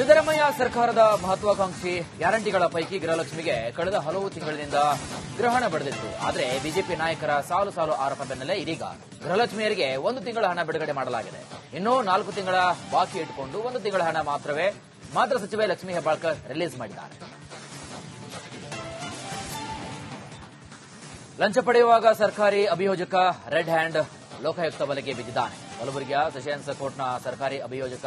ಸಿದ್ದರಾಮಯ್ಯ ಸರ್ಕಾರದ ಮಹತ್ವಾಕಾಂಕ್ಷಿ ಗ್ಯಾರಂಟಿಗಳ ಪೈಕಿ ಗೃಹಲಕ್ಷ್ಮಿಗೆ ಕಳೆದ ಹಲವು ತಿಂಗಳಿನಿಂದ ಗ್ರಹಣ ಪಡೆದಿತ್ತು ಆದರೆ ಬಿಜೆಪಿ ನಾಯಕರ ಸಾಲು ಸಾಲು ಆರೋಪ ಬೆನ್ನಲ್ಲೇ ಇದೀಗ ಗೃಹಲಕ್ಷ್ಮಿಯರಿಗೆ ಒಂದು ತಿಂಗಳ ಹಣ ಬಿಡುಗಡೆ ಮಾಡಲಾಗಿದೆ. ಇನ್ನು ನಾಲ್ಕು ತಿಂಗಳ ಬಾಕಿ ಇಟ್ಟುಕೊಂಡು ಒಂದು ತಿಂಗಳ ಹಣ ಮಾತ್ರವೇ ಮಾತ್ರ ಸಚಿವೆ ಲಕ್ಷ್ಮೀ ಹೆಬ್ಬಾಳ್ಕರ್ ರಿಲೀಸ್ ಮಾಡಿದ್ದಾರೆ. ಲಂಚ ಪಡೆಯುವಾಗ ಸರ್ಕಾರಿ ಅಭಿಯೋಜಕ ರೆಡ್ ಹ್ಯಾಂಡ್ ಲೋಕಾಯುಕ್ತ ಬಲೆಗೆ ಬಿದ್ದಿದ್ದಾನೆ. ಕಲಬುರಗಿಯ ಸೆಷನ್ಸ್ ಕೋರ್ಟ್ನ ಸರ್ಕಾರಿ ಅಭಿಯೋಜಕ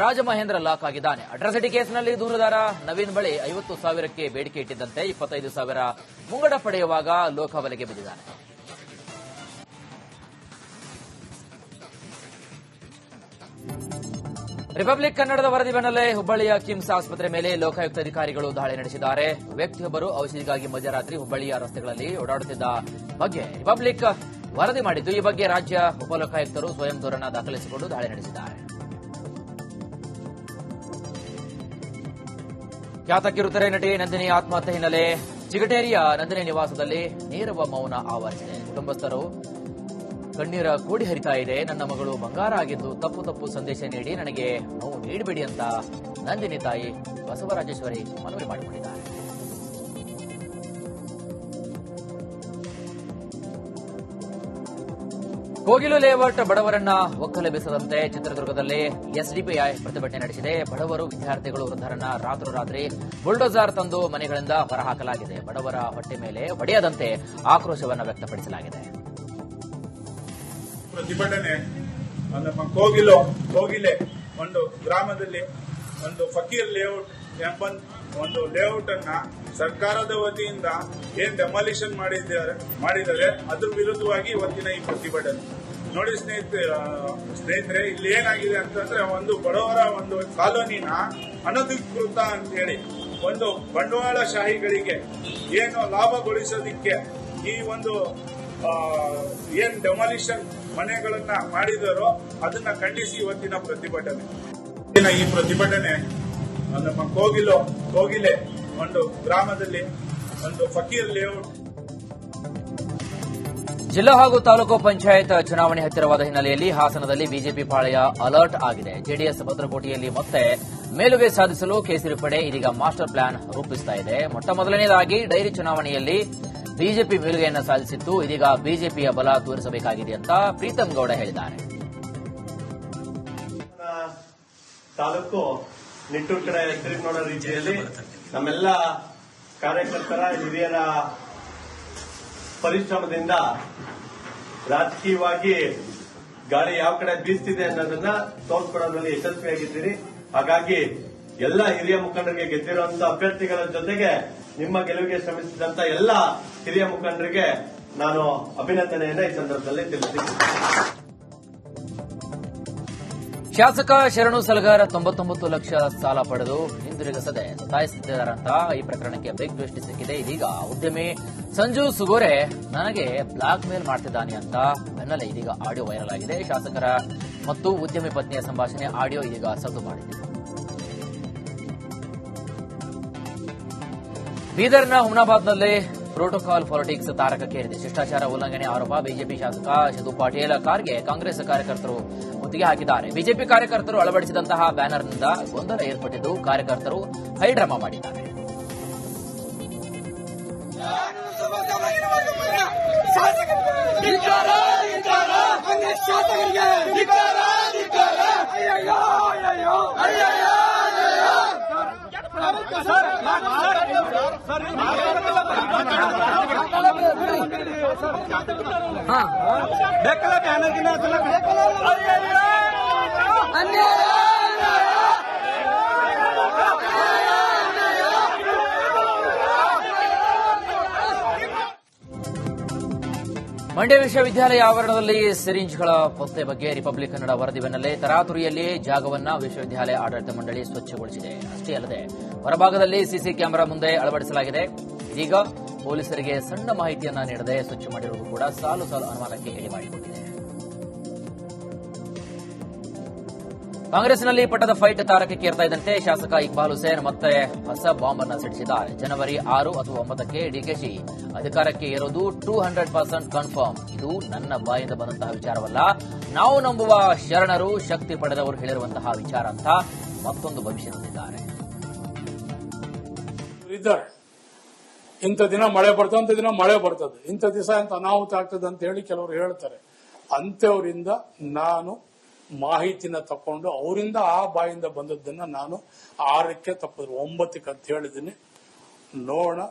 ರಾಜಮಹೇಂದ್ರ ಲಾಕ್ ಆಗಿದ್ದಾನೆ. ಅಟ್ರಾಸಿಟಿ ಕೇಸ್ನಲ್ಲಿ ದೂರುದಾರ ನವೀನ್ ಬಳಿ ಐವತ್ತು ಸಾವಿರಕ್ಕೆ ಬೇಡಿಕೆ ಇಟ್ಟಿದ್ದಂತೆ ಇಪ್ಪತ್ತೈದು ಸಾವಿರ ಮುಂಗಡ ಪಡೆಯುವಾಗ ಲೋಕ ಬಿದ್ದಿದ್ದಾನೆ. ರಿಪಬ್ಲಿಕ್ ಕನ್ನಡದ ವರದಿ ಬೆನ್ನಲ್ಲೇ ಹುಬ್ಬಳ್ಳಿಯ ಕಿಮ್ಸ್ ಆಸ್ಪತ್ರೆ ಮೇಲೆ ಲೋಕಾಯುಕ್ತ ಅಧಿಕಾರಿಗಳು ದಾಳಿ ನಡೆಸಿದ್ದಾರೆ. ವ್ಯಕ್ತಿಯೊಬ್ಬರು ಔಷಧಿಗಾಗಿ ಮಧ್ಯರಾತ್ರಿ ಹುಬ್ಬಳ್ಳಿಯ ರಸ್ತೆಗಳಲ್ಲಿ ಓಡಾಡುತ್ತಿದ್ದ ಬಗ್ಗೆ ರಿಪಬ್ಲಿಕ್ ವರದಿ ಮಾಡಿದ್ದು, ಈ ಬಗ್ಗೆ ರಾಜ್ಯ ಉಪಲೋಕಾಯುಕ್ತರು ಸ್ವಯಂ ದೂರನ್ನ ದಾಖಲಿಸಿಕೊಂಡು ದಾಳಿ ನಡೆಸಿದ್ದಾರೆ. ಖ್ಯಾತ ಕಿರುತೆರೆ ನಟಿ ನಂದಿನಿ ಆತ್ಮಹತ್ಯೆ ಹಿನ್ನೆಲೆ ಚಿಗಟೇರಿಯ ನಂದಿನಿ ನಿವಾಸದಲ್ಲಿ ನೇರವ ಮೌನ ಆವರಿಸಿದೆ ಕುಟುಂಬಸ್ಥರು ಕಣ್ಣೀರ ಕೂಡಿ ಹರಿತಾ ಇದೆ. ನನ್ನ ಮಗಳು ಬಂಗಾರ ಆಗಿದ್ದು ತಪ್ಪು ತಪ್ಪು ಸಂದೇಶ ನೀಡಿ ನನಗೆ ನೋವು ನೀಡಬೇಡಿ ಅಂತ ನಂದಿನಿ ತಾಯಿ ಬಸವರಾಜೇಶ್ವರಿ ಮನವಿ ಮಾಡಿಕೊಂಡಿದ್ದಾರೆ ಕೋಗಿಲು ಲೇಔಟ್ ಬಡವರನ್ನ ಒಕ್ಕಲೆಬ್ಬಿಸದಂತೆ ಚಿತ್ರದುರ್ಗದಲ್ಲಿ ಎಸ್ಡಿಪಿಐ ಪ್ರತಿಭಟನೆ ನಡೆಸಿದೆ. ಬಡವರು ವಿದ್ಯಾರ್ಥಿಗಳು ವೃದ್ಧರನ್ನ ರಾತ್ರೋರಾತ್ರಿ ಬುಲ್ಡೋಜಾರ್ ತಂದು ಮನೆಗಳಿಂದ ಹೊರಹಾಕಲಾಗಿದೆ. ಬಡವರ ಹೊಟ್ಟೆ ಮೇಲೆ ಹೊಡೆಯದಂತೆ ಆಕ್ರೋಶವನ್ನು ವ್ಯಕ್ತಪಡಿಸಲಾಗಿದೆ. ಪ್ರತಿಭಟನೆ ನಮ್ಮ ಕೋಗಿಲು, ಕೋಗಿಲೆ, ಒಂದು ಗ್ರಾಮದಲ್ಲಿ ಒಂದು ಫಕೀರ್ ಲೇಔಟ್ ಎಂಬ ಒಂದು ಲೇಔಟ್ ಅನ್ನ ಸರ್ಕಾರದ ವತಿಯಿಂದ ಏನ್ ಡೆಮಾಲಿಷನ್ ಮಾಡಿದ್ದಾರೆ ಮಾಡಿದರೆ ಅದ್ರ ವಿರುದ್ಧವಾಗಿ ಇವತ್ತಿನ ಈ ಪ್ರತಿಭಟನೆ. ನೋಡಿ ಸ್ನೇಹಿತ ಸ್ನೇಹಿತರೆ, ಇಲ್ಲಿ ಏನಾಗಿದೆ ಅಂತಂದ್ರೆ ಒಂದು ಬಡವರ ಒಂದು ಕಾಲೋನಿನ ಅನಧಿಕೃತ ಅಂತ ಹೇಳಿ ಒಂದು ಬಂಡವಾಳಶಾಹಿಗಳಿಗೆ ಏನು ಲಾಭಗೊಳಿಸೋದಿಕ್ಕೆ ಈ ಒಂದು ಏನ್ ಡೆಮಾಲಿಷನ್ ಮನೆಗಳನ್ನ ಮಾಡಿದಾರೋ ಅದನ್ನ ಖಂಡಿಸಿ ಇವತ್ತಿನ ಪ್ರತಿಭಟನೆ. ಈ ಪ್ರತಿಭಟನೆ, ನಮ್ಮ ಕೋಗಿಲು, ಕೋಗಿಲೆ, ಒಂದು ಗ್ರಾಮದಲ್ಲಿ ಒಂದು ಫಕೀರ್ ಲೇಔಟ್ ಜಿಲ್ಲಾ ಹಾಗೂ ತಾಲೂಕು ಪಂಚಾಯತ್ ಚುನಾವಣೆ ಹತ್ತಿರವಾದ ಹಿನ್ನೆಲೆಯಲ್ಲಿ ಹಾಸನದಲ್ಲಿ ಬಿಜೆಪಿ ಪಾಳೆಯ ಅಲರ್ಟ್ ಆಗಿದೆ. ಜೆಡಿಎಸ್ ಭದ್ರಕೋಟೆಯಲ್ಲಿ ಮತ್ತೆ ಮೇಲುಗೈ ಸಾಧಿಸಲು ಕೇಸರಿ ಪಡೆ ಇದೀಗ ಮಾಸ್ಟರ್ ಪ್ಲಾನ್ ರೂಪಿಸ್ತಾ ಇದೆ. ಮೊಟ್ಟ ಮೊದಲನೇದಾಗಿ ಡೈರಿ ಚುನಾವಣೆಯಲ್ಲಿ ಬಿಜೆಪಿ ಮೇಲುಗೈಯನ್ನು ಸಾಧಿಸಿತ್ತು. ಇದೀಗ ಬಿಜೆಪಿಯ ಬಲ ತೋರಿಸಬೇಕಾಗಿದೆ ಅಂತ ಪ್ರೀತಂ ಗೌಡ ಹೇಳಿದ್ದಾರೆ. ತಾಲೂಕು ಕಡೆ ನೋಡೋ ರೀತಿಯಲ್ಲಿ ಕಾರ್ಯಕರ್ತರ ಹಿರಿಯರ ಪರಿಶ್ರಮದಿಂದ ರಾಜಕೀಯವಾಗಿ ಗಾಳಿ ಯಾವ ಕಡೆ ಬೀಸ್ತಿದೆ ಅನ್ನೋದನ್ನ ತೋರ್ಸ್ಕೊಡೋದ್ರಲ್ಲಿ ಯಶಸ್ವಿಯಾಗಿದ್ದೀರಿ. ಹಾಗಾಗಿ ಎಲ್ಲ ಹಿರಿಯ ಮುಖಂಡರಿಗೆ ಗೆದ್ದಿರುವಂತಹ ಅಭ್ಯರ್ಥಿಗಳ ಜೊತೆಗೆ ನಿಮ್ಮ ಗೆಲುವಿಗೆ ಶ್ರಮಿಸಿದಂತ ಎಲ್ಲ ಹಿರಿಯ ಮುಖಂಡರಿಗೆ ನಾನು ಅಭಿನಂದನೆಯನ್ನ ಈ ಸಂದರ್ಭದಲ್ಲಿ ತಿಳಿಸಿದ್ದೀನಿ ಶಾಸಕ ಶರಣು ಸಲಗಾರ ತೊಂಬತ್ತೊಂಬತ್ತು ಲಕ್ಷ ಸಾಲ ಪಡೆದು ಹಿಂದಿರುಗಿಸದೆ ಸತಾಯಿಸುತ್ತಿದ್ದಾರಂತ ಈ ಪ್ರಕರಣಕ್ಕೆ ಬಿಗ್ ದೃಷ್ಟಿ ಸಿಕ್ಕಿದೆ. ಇದೀಗ ಉದ್ಯಮಿ ಸಂಜು ಸುಗೋರೆ ನನಗೆ ಬ್ಲಾಕ್ ಮೇಲ್ ಮಾಡ್ತಿದ್ದಾನೆ ಅಂತ ಬೆನ್ನಲ್ಲೇ ಇದೀಗ ಆಡಿಯೋ ವೈರಲ್ ಆಗಿದೆ. ಶಾಸಕರ ಮತ್ತು ಉದ್ಯಮಿ ಪತ್ನಿಯ ಸಂಭಾಷಣೆ ಆಡಿಯೋ ಇದೀಗ ಸದ್ದು ಮಾಡಿದೆ. ಬೀದರ್ನ ಹುಮ್ನಾಬಾದ್ನಲ್ಲಿ ಪ್ರೋಟೋಕಾಲ್ ಪಾಲಿಟಿಕ್ಸ್ ತಾರಕಕ್ಕೇರಿದೆ. ಶಿಷ್ಟಾಚಾರ ಉಲ್ಲಂಘನೆ ಆರೋಪ ಬಿಜೆಪಿ ಶಾಸಕ ಶದು ಪಾಟೀಲ್. ಕಾರ್ಗೆ ಕಾಂಗ್ರೆಸ್ ಕಾರ್ಯಕರ್ತರು ಮುತ್ತಿಗೆ ಹಾಕಿದ್ದಾರೆ. ಬಿಜೆಪಿ ಕಾರ್ಯಕರ್ತರು ಅಳವಡಿಸಿದಂತಹ ಬ್ಯಾನರ್ನಿಂದ ಗೊಂದಲ ಏರ್ಪಟ್ಟಿದ್ದು ಕಾರ್ಯಕರ್ತರು ಹೈಡ್ರಾಮಾ ಮಾಡಿದ್ದಾರೆ. ಮಂಡ್ಯ ವಿಶ್ವವಿದ್ಯಾಲಯ ಆವರಣದಲ್ಲಿ ಸಿರಿಂಜ್ಗಳ ಪತ್ತೆ ಬಗ್ಗೆ ರಿಪಬ್ಲಿಕ್ ಕನ್ನಡ ವರದಿ ಬೆನ್ನಲ್ಲೇ ತರಾತುರಿಯಲ್ಲಿ ಜಾಗವನ್ನ ವಿಶ್ವವಿದ್ಯಾಲಯ ಆಡಳಿತ ಮಂಡಳಿ ಸ್ವಚ್ಛಗೊಳಿಸಿದೆ. ಅಷ್ಟೇ ಅಲ್ಲದೆ ಹೊರಭಾಗದಲ್ಲಿ ಸಿಸಿ ಕ್ಯಾಮೆರಾ ಮುಂದೆ ಅಳವಡಿಸಲಾಗಿದೆ. ಈಗ ಪೊಲೀಸರಿಗೆ ಸಣ್ಣ ಮಾಹಿತಿಯನ್ನ ನೀಡದೆ ಸ್ವಚ್ಛ ಮಾಡಿರುವುದು ಕೂಡ ಸಾಲು ಸಾಲು ಅನುಮಾನಕ್ಕೆ ಎಡೆ ಮಾಡಿಕೊಂಡಿದೆ ಕಾಂಗ್ರೆಸ್ನಲ್ಲಿ ಪಟ್ಟದ ಫೈಟ್ ತಾರಕಕ್ಕೆ ಏರ್ತಾ ಇದ್ದಂತೆ ಶಾಸಕ ಇಕ್ಬಾಲ್ ಹುಸೇನ್ ಮತ್ತೆ ಹೊಸ ಬಾಂಬ್ ಅನ್ನು ಸಿಡಿಸಿದ್ದಾರೆ. ಜನವರಿ ಆರು ಅಥವಾ ಒಂಬತ್ತಕ್ಕೆ ಡಿಕೆಶಿ ಅಧಿಕಾರಕ್ಕೆ ಏರೋದು ಟೂ ಹಂಡ್ರೆಡ್ ಪರ್ಸೆಂಟ್ ಕನ್ಫರ್ಮ್. ಇದು ನನ್ನ ಬಾಯಿಂದ ಬಂದಂತಹ ವಿಚಾರವಲ್ಲ. ನಾವು ನಂಬುವ ಶರಣರು ಶಕ್ತಿ ಪಡೆದವರು ಹೇಳಿರುವಂತಹ ವಿಚಾರ ಅಂತ ಮತ್ತೊಂದು ಭವಿಷ್ಯ ನುಡಿದಿದ್ದಾರೆ ಇದ್ದಾರೆ. ಇಂಥ ದಿನ ಮಳೆ ಬರ್ತದೆ ಅಂತ ದಿನ ಮಳೆ ಬರ್ತದೆ. ಇಂಥ ದಿವಸ ಅಂತ ಅನಾಹುತ ಆಗ್ತದೆ ಅಂತ ಹೇಳಿ ಕೆಲವರು ಹೇಳ್ತಾರೆ. ಅಂಥವರಿಂದ ನಾನು ಮಾಹಿತಿನ ತಕೊಂಡು ಅವರಿಂದ ಆ ಬಾಯಿಂದ ಬಂದದ್ದನ್ನ ನಾನು ಆರಕ್ಕೆ ತಪ್ಪಿದ್ರು ಒಂಬತ್ತಕ್ಕೆ ಅಂತ ಹೇಳಿದ್ದೀನಿ. ನೋಡೋಣ,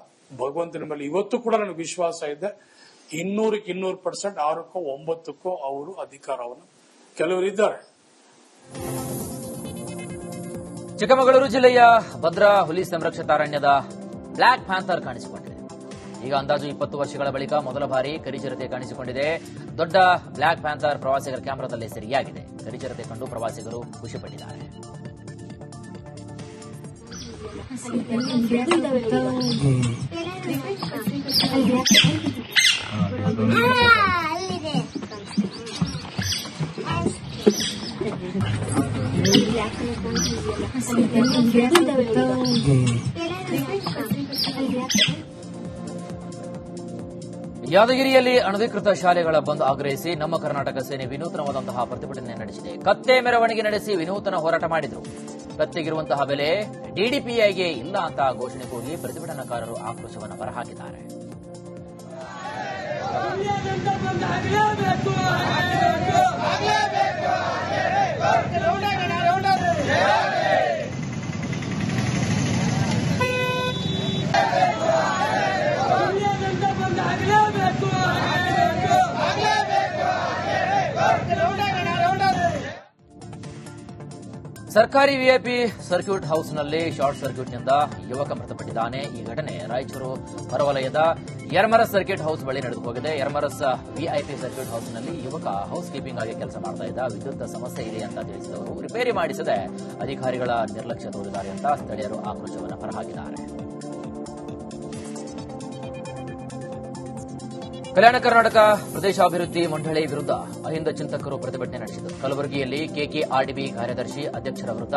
ಭಗವಂತನ ಮೇಲೆ ಇವತ್ತು ಕೂಡ ನನಗೆ ವಿಶ್ವಾಸ ಇದೆ. ಇನ್ನೂರಕ್ಕೆ ಇನ್ನೂರು ಪರ್ಸೆಂಟ್, ಆರಕ್ಕೋ ಒಂಬತ್ತಕ್ಕೋ ಅವರು ಅಧಿಕಾರವನ್ನು ಕೆಲವರು ಇದ್ದಾರೆ. ಚಿಕ್ಕಮಗಳೂರು ಜಿಲ್ಲೆಯ ಭದ್ರಾ ಹುಲಿ ಸಂರಕ್ಷಿತಾರಣ್ಯದ ಬ್ಲಾಕ್ ಪ್ಯಾಂಥರ್ ಕಾಣಿಸಿಕೊಂಡಿದೆ. ಈಗ ಅಂದಾಜು ಇಪ್ಪತ್ತು ವರ್ಷಗಳ ಬಳಿಕ ಮೊದಲ ಬಾರಿ ಕರಿಚಿರತೆ ಕಾಣಿಸಿಕೊಂಡಿದೆ. ದೊಡ್ಡ ಬ್ಲಾಕ್ ಪ್ಯಾಂಥರ್ ಪ್ರವಾಸಿಗರ ಕ್ಯಾಮೆರಾದಲ್ಲಿ ಸರಿಯಾಗಿದೆ. ಕರಿಚಿರತೆ ಕಂಡು ಪ್ರವಾಸಿಗರು ಖುಷಿಪಟ್ಟಿದ್ದಾರೆ. ಯಾದಗಿರಿಯಲ್ಲಿ ಅನಧಿಕೃತ ಶಾಲೆಗಳ ಬಂದ್ ಆಗ್ರಹಿಸಿ ನಮ್ಮ ಕರ್ನಾಟಕ ಸೇನೆ ವಿನೂತನವಾದಂತಹ ಪ್ರತಿಭಟನೆ ನಡೆಸಿದೆ. ಕತ್ತೆ ಮೆರವಣಿಗೆ ನಡೆಸಿ ವಿನೂತನ ಹೋರಾಟ ಮಾಡಿದರು. ಕತ್ತೆಗಿರುವಂತಹ ಬೆಲೆ ಡಿಡಿಪಿಐಗೆ ಇಲ್ಲ ಅಂತ ಘೋಷಣೆ ಕೂಗಿ ಪ್ರತಿಭಟನಾಕಾರರು ಆಕ್ರೋಶವನ್ನು ಹೊರಹಾಕಿದ್ದಾರೆ. ಸರ್ಕಾರಿ ವಿಐಪಿ ಸರ್ಕ್ಯೂಟ್ ಹೌಸ್ನಲ್ಲಿ ಶಾರ್ಟ್ ಸರ್ಕ್ಯೂಟ್ನಿಂದ ಯುವಕ ಮೃತಪಟ್ಟಿದ್ದಾನೆ. ಈ ಘಟನೆ ರಾಯಚೂರು ಹೊರವಲಯದ ಯರ್ಮರಸ್ ಸರ್ಕ್ಯೂಟ್ ಹೌಸ್ ಬಳಿ ನಡೆದು ಹೋಗಿದೆ. ಯರ್ಮರಸ್ ವಿಐಪಿ ಸರ್ಕ್ಯೂಟ್ ಹೌಸ್ನಲ್ಲಿ ಯುವಕ ಹೌಸ್ ಕೀಪಿಂಗ್ ಆಗಿ ಕೆಲಸ ಮಾಡ್ತಾ ಇದ್ದ. ವಿದ್ಯುತ್ ಸಮಸ್ಯೆ ಇದೆ ಅಂತ ತಿಳಿಸಿದವರು. ರಿಪೇರಿ ಮಾಡಿಸದೆ ಅಧಿಕಾರಿಗಳ ನಿರ್ಲಕ್ಷ್ಯ ತೋರಿದ್ದಾರೆ ಅಂತ ಸ್ಥಳೀಯರು ಆಕ್ರೋಶವನ್ನು ಹೊರಹಾಕಿದ್ದಾರೆ. ಕಲ್ಯಾಣ ಕರ್ನಾಟಕ ಪ್ರದೇಶಾಭಿವೃದ್ಧಿ ಮಂಡಳಿ ವಿರುದ್ಧ ಅಹಿಂದ ಚಿಂತಕರು ಪ್ರತಿಭಟನೆ ನಡೆಸಿದರು. ಕಲಬುರಗಿಯಲ್ಲಿ ಕೆಕೆಆರ್ಡಿಬಿ ಕಾರ್ಯದರ್ಶಿ ಅಧ್ಯಕ್ಷರ ವಿರುದ್ಧ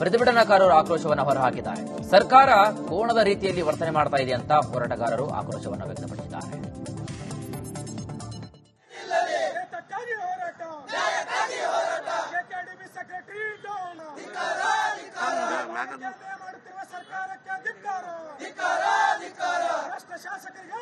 ಪ್ರತಿಭಟನಾಕಾರರು ಆಕ್ರೋಶವನ್ನು ಹೊರಹಾಕಿದ್ದಾರೆ. ಸರ್ಕಾರ ಕೋಣದ ರೀತಿಯಲ್ಲಿ ವರ್ತನೆ ಮಾಡ್ತಾ ಇದೆ ಅಂತ ಹೋರಾಟಗಾರರು ಆಕ್ರೋಶವನ್ನು ವ್ಯಕ್ತಪಡಿಸಿದ್ದಾರೆ. ಸರ್ಕಾರಕ್ಕೆ ಭ್ರಷ್ಟ ಶಾಸಕರಿಗೆ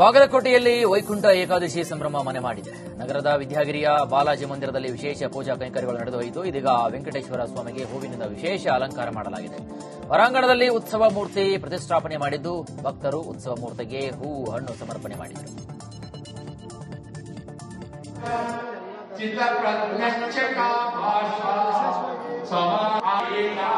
ಬಾಗಲಕೋಟೆಯಲ್ಲಿ ವೈಕುಂಠ ಏಕಾದಶಿ ಸಂಭ್ರಮ ಮನೆ ಮಾಡಿದೆ. ನಗರದ ವಿದ್ಯಾಗಿರಿಯ ಬಾಲಾಜಿ ಮಂದಿರದಲ್ಲಿ ವಿಶೇಷ ಪೂಜಾ ಕೈಂಕರ್ಯಗಳು ನಡೆದು ಹೋಯಿತು ಇದೀಗ ವೆಂಕಟೇಶ್ವರ ಸ್ವಾಮಿಗೆ ಹೂವಿನಿಂದ ವಿಶೇಷ ಅಲಂಕಾರ ಮಾಡಲಾಗಿದೆ. ಹೊರಾಂಗಣದಲ್ಲಿ ಉತ್ಸವ ಮೂರ್ತಿ ಪ್ರತಿಷ್ಠಾಪನೆ ಮಾಡಿದ್ದು ಭಕ್ತರು ಉತ್ಸವ ಮೂರ್ತಿಗೆ ಹೂ ಹಣ್ಣು ಸಮರ್ಪಣೆ ಮಾಡಿದರು. ಭಾಷಾ ಜಿಲ್ಲಾ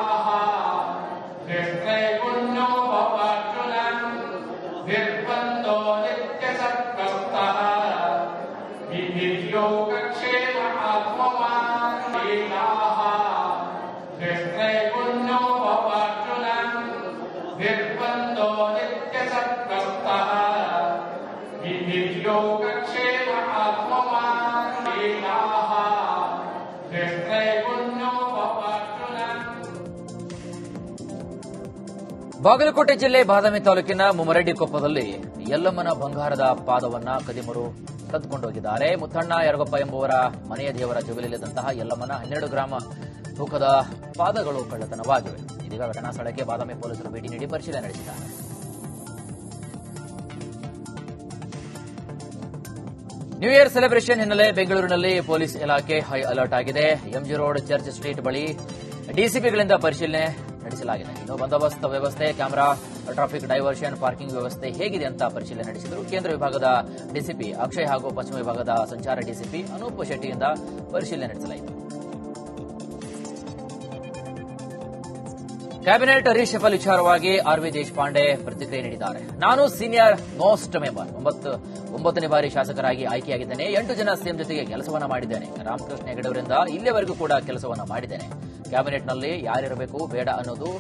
ಬಾಗಲಕೋಟೆ ಜಿಲ್ಲೆ ಬಾದಾಮಿ ತಾಲೂಕಿನ ಮುಮರೆಡ್ಡಿ ಕೊಪ್ಪದಲ್ಲಿ ಯಲ್ಲಮ್ಮನ ಬಂಗಾರದ ಪಾದವನ್ನ ಕದಿಮರು ಕದ್ದುಕೊಂಡೋಗಿದ್ದಾರೆ. ಮುತ್ತಣ್ಣ ಯರಗೊಪ್ಪ ಎಂಬುವರ ಮನೆಯ ದೇವರ ಜಗಲಿಲ್ಲದಂತಹ ಯಲ್ಲಮ್ಮನ ಹನ್ನೆರಡು ಗ್ರಾಮ ತೂಕದ ಪಾದಗಳು ಕಳ್ಳತನವಾಗಿವೆ. ಇದೀಗ ಘಟನಾ ಸ್ಥಳಕ್ಕೆ ಬಾದಾಮಿ ಪೊಲೀಸರು ಭೇಟಿ ನೀಡಿ ಪರಿಶೀಲನೆ ನಡೆಸಿದ್ದಾರೆ. ನ್ಯೂ ಇಯರ್ ಸೆಲೆಬ್ರೇಷನ್ ಹಿನ್ನೆಲೆ ಬೆಂಗಳೂರಿನಲ್ಲಿ ಪೊಲೀಸ್ ಇಲಾಖೆ ಹೈ ಅಲರ್ಟ್ ಆಗಿದೆ. ಎಂಜಿ ರೋಡ್ ಚರ್ಚ್ ಸ್ಟ್ರೀಟ್ ಬಳಿ ಡಿಸಿಪಿಗಳಿಂದ ಪರಿಶೀಲನೆ ನಡೆಸಲಾಗಿದೆ ಇನ್ನು ಬಂದೋಬಸ್ತ್ ವ್ಯವಸ್ಥೆ, ಕ್ಯಾಮೆರಾ, ಟ್ರಾಫಿಕ್ ಡೈವರ್ಷನ್, ಪಾರ್ಕಿಂಗ್ ವ್ಯವಸ್ಥೆ ಹೇಗಿದೆ ಅಂತ ಪರಿಶೀಲನೆ ನಡೆಸಿದರು. ಕೇಂದ್ರ ವಿಭಾಗದ ಡಿಸಿಪಿ ಅಕ್ಷಯ್ ಹಾಗೂ ಪಶ್ಚಿಮ ವಿಭಾಗದ ಸಂಚಾರ ಡಿಸಿಪಿ ಅನೂಪ್ ಶೆಟ್ಟಿಯಿಂದ ಪರಿಶೀಲನೆ ನಡೆಸಲಾಯಿತು. ಕ್ಯಾಬಿನೆಟ್ ರೀಶಫಲ್ ವಿಚಾರವಾಗಿ ಆರ್ ವಿ ದೇಶಪಾಂಡೆ ಪ್ರತಿಕ್ರಿಯೆ ನೀಡಿದ್ದಾರೆ. ನಾನು ಸೀನಿಯರ್ ಮೋಸ್ಟ್ ಮೆಂಬರ್, ಒಂಬತ್ತು, ಒಂಬತ್ತನೇ ಬಾರಿ ಶಾಸಕರಾಗಿ ಆಯ್ಕೆಯಾಗಿದ್ದೇನೆ. ಎಂಟು ಜನ ಸಿಎಂ ಜೊತೆಗೆ ಕೆಲಸವನ್ನ ಮಾಡಿದ್ದೇನೆ. ರಾಮಕೃಷ್ಣ ಹೆಗಡೆಯವರಿಂದ ಇಲ್ಲಿವರೆಗೂ ಕೂಡ ಕೆಲಸವನ್ನ ಮಾಡಿದ್ದೇನೆ. ಕ್ಯಾಬಿನೆಟ್ನಲ್ಲಿ ಯಾರಿರಬೇಕು, ಬೇಡ ಅನ್ನೋದು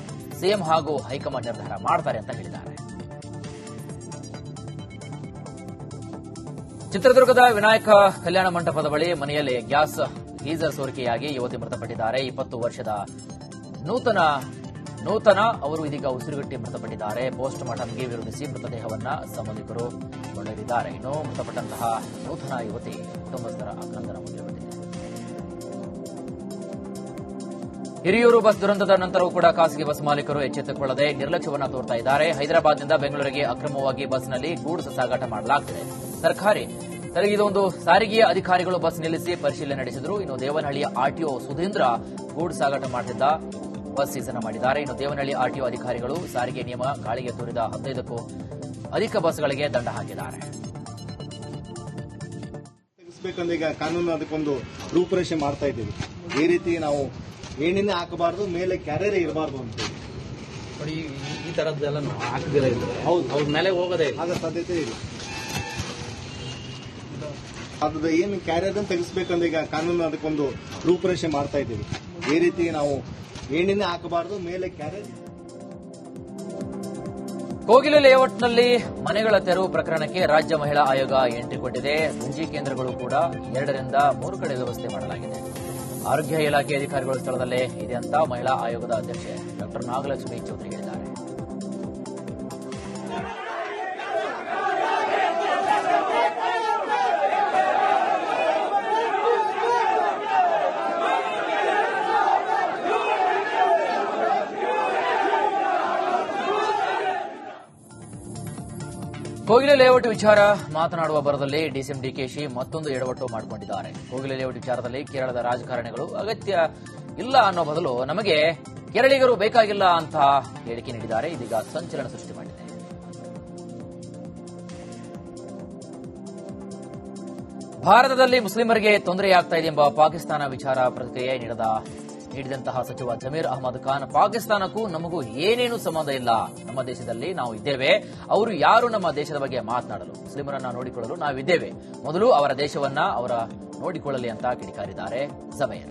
ಸಿಎಂ ಹಾಗೂ ಹೈಕಮಾಂಡ್ ನಿರ್ಧಾರ ಮಾಡ್ತಾರೆ ಅಂತ ಹೇಳಿದ್ದಾರೆ. ಚಿತ್ರದುರ್ಗದ ವಿನಾಯಕ ಕಲ್ಯಾಣ ಮಂಟಪದ ಬಳಿ ಮನೆಯಲ್ಲಿ ಗ್ಯಾಸ್ ಗೀಸರ್ ಸೋರಿಕೆಯಾಗಿ ಯುವತಿ ಮೃತಪಟ್ಟಿದ್ದಾರೆ. ಇಪ್ಪತ್ತು ವರ್ಷದ ನೂತನ ನೂತನ ಅವರು ಇದೀಗ ಉಸಿರುಗಟ್ಟಿ ಮೃತಪಟ್ಟಿದ್ದಾರೆ. ಪೋಸ್ಟ್ ಮಾರ್ಟಂಗೆ ವಿರೋಧಿಸಿ ಮೃತದೇಹವನ್ನ ಸಂಬಂಧಿಕರು ಕೊಂಡೊಯ್ದಿದ್ದಾರೆ ಇನ್ನು ಮೃತಪಟ್ಟಂತಹ ನೂತನ ಯುವತಿ ಕುಟುಂಬಸ್ಥರ ಆಕ್ರಂದನ ಹಿರಿಯೂರು ಬಸ್ ದುರಂತದ ನಂತರವೂ ಕೂಡ ಖಾಸಗಿ ಬಸ್ ಮಾಲೀಕರು ಎಚ್ಚೆತ್ತುಕೊಳ್ಳದೆ ನಿರ್ಲಕ್ಷ್ಯವನ್ನು ತೋರ್ತಾ ಇದ್ದಾರೆ. ಹೈದರಾಬಾದ್ನಿಂದ ಬೆಂಗಳೂರಿಗೆ ಅಕ್ರಮವಾಗಿ ಬಸ್ನಲ್ಲಿ ಗೂಡ್ಸ್ ಸಾಗಾಟ ಮಾಡಲಾಗುತ್ತಿದೆ ಸರ್ಕಾರಿ ಸರ್, ಇದೊಂದು ಸಾರಿಗೆಯ ಅಧಿಕಾರಿಗಳು ಬಸ್ ನಿಲ್ಲಿಸಿ ಪರಿಶೀಲನೆ ನಡೆಸಿದರು. ಇನ್ನು ದೇವನಹಳ್ಳಿಯ ಆರ್ಟಿಒ ಸುಧೀಂದ್ರ ಗೂಡ್ಸ್ ಸಾಗಾಟ ಮಾಡುತ್ತಿದ್ದ ಬಸ್ ಸೀಸನ್ ಮಾಡಿದ್ದಾರೆ. ಇನ್ನು ದೇವನಹಳ್ಳಿ ಆರ್ಟಿಒ ಅಧಿಕಾರಿಗಳು ಸಾರಿಗೆ ನಿಯಮ ಗಾಳಿಗೆ ತೋರಿದ ಹದಿನೈದಕ್ಕೂ ಅಧಿಕ ಬಸ್ಗಳಿಗೆ ದಂಡ ಹಾಕಿದ್ದಾರೆ. ತೆಗಿಸ್ಬೇಕಂದ್ರೆ ಈಗ ಕಾನೂನು ಅದಕ್ಕೊಂದು ರೂಪುರೇಷೆ ಮಾಡ್ತಾ ಇದ್ದೀವಿ. ಈ ರೀತಿ ನಾವು ಏನೇನೇ ಹಾಕಬಾರದು ಮೇಲೆ ಕ್ಯಾರಿಯರ್ ಇರಬಾರ್ದು ಅಂತೇಳಿ ನೋಡಿ ಈ- ತರದ್ದೆಲ್ಲ ಹಾಕದಿಲ್ಲ ಹೌದು. ಅವ್ರ ಮೇಲೆ ಹೋಗೋದೇ ಇಲ್ಲ. ಆಗ ಸಾಧ್ಯತೆ ಇದೆ ಅದ್ರ ಏನು ಕ್ಯಾರಿಯರ್ ತೆಗೆಸಬೇಕಂದ್ರೆ ಈಗ ಕಾನೂನು ಅದಕ್ಕೊಂದು ರೂಪರೇಷೆ ಮಾಡ್ತಾ ಇದ್ದೀವಿ. ಈ ರೀತಿ ನಾವು ಏಣಿನೇ ಹಾಕಬಾರದು, ಮೇಲೆ ಕ್ಯಾರೇಜ್ ಕೋಗಿಲು ಲೇಔಟ್ನಲ್ಲಿ ಮನೆಗಳ ತೆರವು ಪ್ರಕರಣಕ್ಕೆ ರಾಜ್ಯ ಮಹಿಳಾ ಆಯೋಗ ಎಂಟ್ರಿ ಕೊಟ್ಟಿದೆ. ಗಂಜಿ ಕೇಂದ್ರಗಳು ಕೂಡ ಎರಡರಿಂದ ಮೂರು ಕಡೆ ವ್ಯವಸ್ಥೆ ಮಾಡಲಾಗಿದೆ. ಆರೋಗ್ಯ ಇಲಾಖೆ ಅಧಿಕಾರಿಗಳು ಸ್ಥಳದಲ್ಲೇ ಇದೆ ಅಂತ ಮಹಿಳಾ ಆಯೋಗದ ಅಧ್ಯಕ್ಷೆ ಡಾಕ್ಟರ್ ನಾಗಲಕ್ಷ್ಮಿ ಚೌಧರಿ ಕೋಗಿಲೆ ಲೇಔಟ್ ವಿಚಾರ ಮಾತನಾಡುವ ಬರದಲ್ಲಿ ಡಿಸಿಎಂ ಡಿಕೆಶಿ ಮತ್ತೊಂದು ಎಡವಟ್ಟು ಮಾಡಿಕೊಂಡಿದ್ದಾರೆ. ಕೋಗಿಲೆ ಲೇಔಟ್ ವಿಚಾರದಲ್ಲಿ ಕೇರಳದ ರಾಜಕಾರಣಿಗಳು ಅಗತ್ಯ ಇಲ್ಲ ಅನ್ನೋ ಬದಲು ನಮಗೆ ಕೇರಳಿಗರು ಬೇಕಾಗಿಲ್ಲ ಅಂತ ಹೇಳಿಕೆ ನೀಡಿದ್ದಾರೆ. ಇದೀಗ ಸಂಚಲನ ಸೃಷ್ಟಿ ಮಾಡಿದೆ. ಭಾರತದಲ್ಲಿ ಮುಸ್ಲಿಮರಿಗೆ ತೊಂದರೆಯಾಗ್ತಾ ಇದೆ ಎಂಬ ಪಾಕಿಸ್ತಾನ ವಿಚಾರ ಪ್ರತಿಕ್ರಿಯೆ ನೀಡದ ನೀಡಿದಂತಹ ಸಚಿವ ಜಮೀರ್ ಅಹಮದ್ ಖಾನ್ ಪಾಕಿಸ್ತಾನಕ್ಕೂ ನಮಗೂ ಏನೇನು ಸಂಬಂಧ ಇಲ್ಲ. ನಮ್ಮ ದೇಶದಲ್ಲಿ ನಾವು ಇದ್ದೇವೆ. ಅವರು ಯಾರು ನಮ್ಮ ದೇಶದ ಬಗ್ಗೆ ಮಾತನಾಡಲು? ಮುಸ್ಲಿಮರನ್ನ ನೋಡಿಕೊಳ್ಳಲು ನಾವಿದ್ದೇವೆ ಮೊದಲು ಅವರ ದೇಶವನ್ನ ಅವರ ನೋಡಿಕೊಳ್ಳಲಿ ಅಂತ ಕಿಡಿಕಾರಿದ್ದಾರೆ ಜಮೀರ್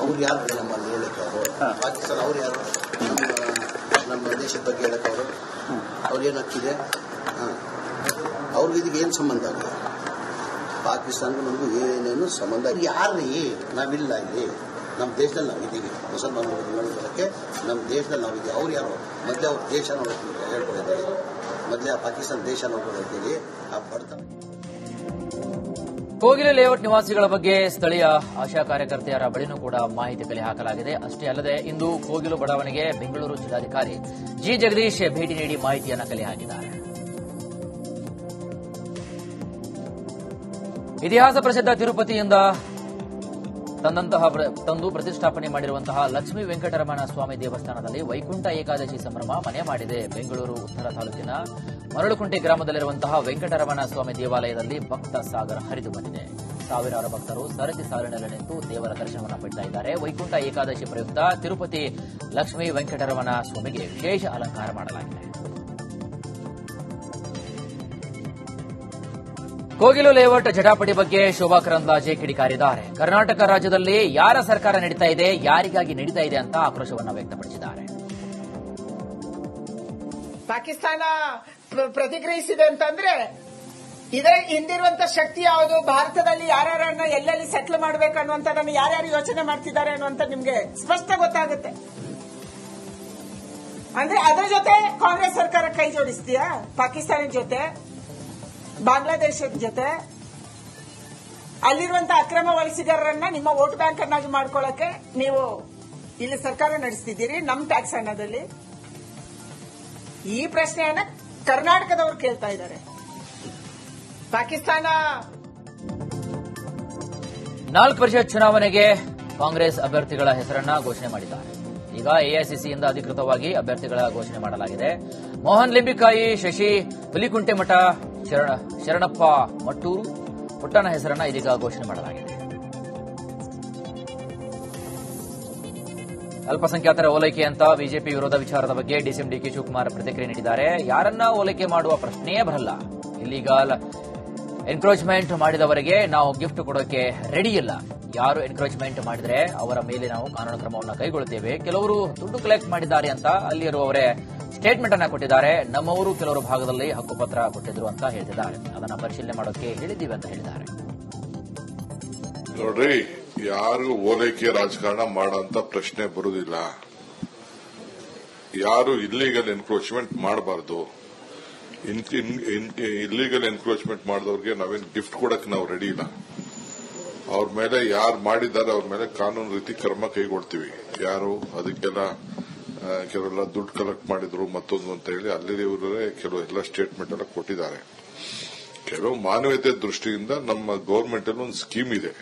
ಅವ್ರು ಯಾರು ನಮ್ಮಲ್ಲಿ ಅವರು? ಪಾಕಿಸ್ತಾನ ಅವ್ರು ಯಾರು? ನಮ್ಮ ದೇಶದ ಬಗ್ಗೆ ಹೇಳಕ್ಕೆ ಅವರು? ಅವ್ರು ಏನು ಅವ್ರಿಗೆ ಇದಕ್ಕೆ ಏನು ಸಂಬಂಧ ಆಗಿದೆ ಪಾಕಿಸ್ತಾನಕ್ಕೂ ನಮಗೂ ಏನೇನು ಸಂಬಂಧ ಯಾರ್ರೀ? ನಾವಿಲ್ಲ ಇಲ್ಲಿ. ನಮ್ಮ ದೇಶದಲ್ಲಿ ನಾವಿದ್ದೀವಿ. ಮುಸಲ್ಮಾನರು ನಮ್ಮ ದೇಶದಲ್ಲಿ ನಾವಿದ್ದೀವಿ. ಅವ್ರು ಯಾರು? ಮೊದಲೇ ಅವ್ರ ದೇಶ ಹೇಳ್ಕೊಂಡಿದ್ದಾರೆ ಮೊದಲೇ ಪಾಕಿಸ್ತಾನ ದೇಶ ನೋಡ್ಕೊಳ್ತೀವಿ ಆ ಬಡತನ ಕೋಗಿಲೆ ಲೇಔಟ್ ನಿವಾಸಿಗಳ ಬಗ್ಗೆ ಸ್ಥಳೀಯ ಆಶಾ ಕಾರ್ಯಕರ್ತೆಯರ ಬಳಿನೂ ಕೂಡ ಮಾಹಿತಿ ಕಲೆ ಹಾಕಲಾಗಿದೆ. ಅಷ್ಟೇ ಅಲ್ಲದೆ ಇಂದು ಕೋಗಿಲು ಬಡಾವಣೆಗೆ ಬೆಂಗಳೂರು ಜಿಲ್ಲಾಧಿಕಾರಿ ಜಿ ಜಗದೀಶ್ ಭೇಟಿ ನೀಡಿ ಮಾಹಿತಿಯನ್ನು ಕಲೆ ಹಾಕಿದ್ದಾರೆ. ಇತಿಹಾಸ ಪ್ರಸಿದ್ಧ ತಿರುಪತಿಯಿಂದ ತಂದಂತಹ ತಂದು ಪ್ರತಿಷ್ಠಾಪನೆ ಮಾಡಿರುವಂತಹ ಲಕ್ಷ್ಮೀ ವೆಂಕಟರಮಣ ಸ್ವಾಮಿ ದೇವಸ್ಥಾನದಲ್ಲಿ ವೈಕುಂಠ ಏಕಾದಶಿ ಸಂಭ್ರಮ ಮನೆ ಮಾಡಿದೆ. ಬೆಂಗಳೂರು, ಉತ್ತರ ತಾಲೂಕಿನ ಮರಳುಕುಂಟೆ ಗ್ರಾಮದಲ್ಲಿರುವಂತಹ ವೆಂಕಟರಮಣ ಸ್ವಾಮಿ ದೇವಾಲಯದಲ್ಲಿ ಭಕ್ತ ಸಾಗರ ಹರಿದು ಬಂದಿದೆ. ಸಾವಿರಾರು ಭಕ್ತರು ಸರತಿ ಸಾಲಿನಲ್ಲಿ ನಿಂತು ದೇವರ ದರ್ಶನವನ್ನು ಪಡ್ತಾ ಇದ್ದಾರೆ. ವೈಕುಂಠ ಏಕಾದಶಿ ಪ್ರಯುಕ್ತ ತಿರುಪತಿ ಲಕ್ಷ್ಮೀ ವೆಂಕಟರಮಣ ಸ್ವಾಮಿಗೆ ವಿಶೇಷ ಅಲಂಕಾರ ಮಾಡಲಾಗಿದೆ. ಕೋಗಿಲು ಲೇಔಟ್ ಜಟಾಪಟಿ ಬಗ್ಗೆ ಶೋಭಾ ಕರಂದ್ಲಾಜೆ ಕಿಡಿಕಾರಿದ್ದಾರೆ. ಕರ್ನಾಟಕ ರಾಜ್ಯದಲ್ಲಿ ಯಾರ ಸರ್ಕಾರ ನಡೀತಾ ಇದೆ, ಯಾರಿಗಾಗಿ ನಡೀತಾ ಇದೆ ಅಂತ ಆಕ್ರೋಶವನ್ನು ವ್ಯಕ್ತಪಡಿಸಿದ್ದಾರೆ. ಪಾಕಿಸ್ತಾನ ಪ್ರ- ಪ್ರತಿಕ್ರಿಯಿಸಿದೆ ಅಂತಂದ್ರೆ, ಇದೇ ಹಿಂದಿರುವಂತ ಶಕ್ತಿ ಯಾವುದು? ಭಾರತದಲ್ಲಿ ಯಾರ್ಯಾರನ್ನ ಎಲ್ಲೆಲ್ಲಿ ಸೆಟ್ಲ್ ಮಾಡಬೇಕು ಅನ್ನುವಂಥದ್ದನ್ನು ಯಾರ್ಯಾರು ಯೋಚನೆ ಮಾಡ್ತಿದ್ದಾರೆ ಅನ್ನುವಂತ ನಿಮ್ಗೆ ಸ್ಪಷ್ಟ ಗೊತ್ತಾಗುತ್ತೆ. ಅಂದ್ರೆ ಅದರ ಜೊತೆ ಕಾಂಗ್ರೆಸ್ ಸರ್ಕಾರ ಕೈ ಜೋಡಿಸ್ತೀಯಾ? ಪಾಕಿಸ್ತಾನ ಜೊತೆ? ಬಾಂಗ್ಲಾದೇಶದ ಜೊತೆ ಅಲ್ಲಿರುವಂತಹ ಅಕ್ರಮ ವಲಸಿಗರನ್ನ ನಿಮ್ಮ ವೋಟ್ ಬ್ಯಾಂಕ್ ಅನ್ನಾಗಿ ಮಾಡ್ಕೊಳ್ಳಕ್ಕೆ ನೀವು ಇಲ್ಲಿ ಸರ್ಕಾರ ನಡೆಸ್ತಿದ್ದೀರಿ ನಮ್ಮ ಟ್ಯಾಕ್ಸ್ ಹಣದಲ್ಲಿ. ಈ ಪ್ರಶ್ನೆಯನ್ನ ಕರ್ನಾಟಕದವರು ಕೇಳ್ತಾ ಇದ್ದಾರೆ. ಪಾಕಿಸ್ತಾನ ನಾಲ್ಕು ವರ್ಷ ಚುನಾವಣೆಗೆ ಕಾಂಗ್ರೆಸ್ ಅಭ್ಯರ್ಥಿಗಳ ಹೆಸರನ್ನ ಘೋಷಣೆ ಮಾಡಿದ್ದಾರೆ. ಈಗ ಎಐಸಿಸಿಯಿಂದ ಅಧಿಕೃತವಾಗಿ ಅಭ್ಯರ್ಥಿಗಳ ಘೋಷಣೆ ಮಾಡಲಾಗಿದೆ. ಮೋಹನ್ ಲಿಂಬಿಕಾಯಿ, ಶಶಿ ಹುಲಿಕುಂಟೆಮಠ ಶರಣ ಶರಣಪ್ಪ ಮಟ್ಟೂರು. ಪುಟ್ಟಣ ಹೆಸರನ್ನ ಇದೀಗ ಘೋಷಣೆ ಮಾಡಲಾಗಿದೆ. ಅಲ್ಪಸಂಖ್ಯಾತರ ಓಲೈಕೆ ಅಂತ ಬಿಜೆಪಿ ವಿರೋಧ ವಿಚಾರದ ಬಗ್ಗೆ ಡಿಸಿಎಂ ಡಿಕೆ ಶಿವಕುಮಾರ್ ಪ್ರತಿಕ್ರಿಯೆ ನೀಡಿದ್ದಾರೆ. ಯಾರನ್ನ ಓಲೈಕೆ ಮಾಡುವ ಪ್ರಶ್ನೆಯೇ ಬರಲ್ಲ. ಇಲ್ಲಿಗಾಲ್ ಎನ್ಕ್ರೋಚ್ಮೆಂಟ್ ಮಾಡಿದವರಿಗೆ ನಾವು ಗಿಫ್ಟ್ ಕೊಡೋಕೆ ರೆಡಿ ಇಲ್ಲ. ಯಾರು ಎನ್ಕ್ರೋಚ್ಮೆಂಟ್ ಮಾಡಿದ್ರೆ ಅವರ ಮೇಲೆ ನಾವು ಕಾನೂನು ಕ್ರಮವನ್ನು ಕೈಗೊಳ್ಳುತ್ತೇವೆ ಕೆಲವರು ದುಡ್ಡು ಕಲೆಕ್ಟ್ ಮಾಡಿದ್ದಾರೆ ಅಂತ ಅಲ್ಲಿರುವವರೇ ಸ್ಟೇಟ್ಮೆಂಟ್ ಅನ್ನ ಕೊಟ್ಟಿದ್ದಾರೆ. ನಮ್ಮವರು ಕೆಲವರು ಭಾಗದಲ್ಲಿ ಹಕ್ಕುಪತ್ರ ಕೊಟ್ಟಿದ್ರು ಅಂತ ಹೇಳ್ತಿದ್ದಾರೆ. ಅದನ್ನ ಪರಿಶೀಲನೆ ಮಾಡೋಕೆ ಹೇಳಿದ್ದೀವಿ ಅಂತ ಹೇಳಿದ್ದಾರೆ. ನೋಡ್ರಿ, ಯಾರು ಓಲೈಕೆ ರಾಜಕಾರಣ ಮಾಡೋಂತ ಪ್ರಶ್ನೆ ಬರುವುದಿಲ್ಲ ಯಾರು ಇಲ್ಲಿಗಲ್ ಎನ್ಕ್ರೋಚ್ಮೆಂಟ್ ಮಾಡಬಾರ್ದು. ಇಲ್ಲಿಗಲ್ ಎನ್ಕ್ರೋಚ್ಮೆಂಟ್ ಮಾಡಿದವ್ರಿಗೆ ನಾವೇನು ಗಿಫ್ಟ್ ಕೊಡಕ್ಕೆ ನಾವು ರೆಡಿ ಇಲ್ಲ. ಅವ್ರ ಮೇಲೆ ಯಾರು ಮಾಡಿದ್ದಾರೆ ಅವ್ರ ಮೇಲೆ ಕಾನೂನು ರೀತಿ ಕ್ರಮ ಕೈಗೊಳ್ತೀವಿ. ಯಾರು? ಅದಕ್ಕೆಲ್ಲ ಕೆಲವೆಲ್ಲ ದುಡ್ಡು ಕಲೆಕ್ಟ್ ಮಾಡಿದ್ರು ಮತ್ತೊಂದು ಅಂತ ಹೇಳಿ ಅಲ್ಲಿಯವರೇ ಕೆಲವು ಎಲ್ಲ ಸ್ಟೇಟ್ಮೆಂಟ್ ಎಲ್ಲ ಕೊಟ್ಟಿದ್ದಾರೆ. ಕೆಲವು ಮಾನವೀಯತೆ ದೃಷ್ಟಿಯಿಂದ ನಮ್ಮ ಗೌರ್ಮೆಂಟ್ ಅಲ್ಲಿ ಒಂದು ಸ್ಕೀಮ್ ಇದೆ.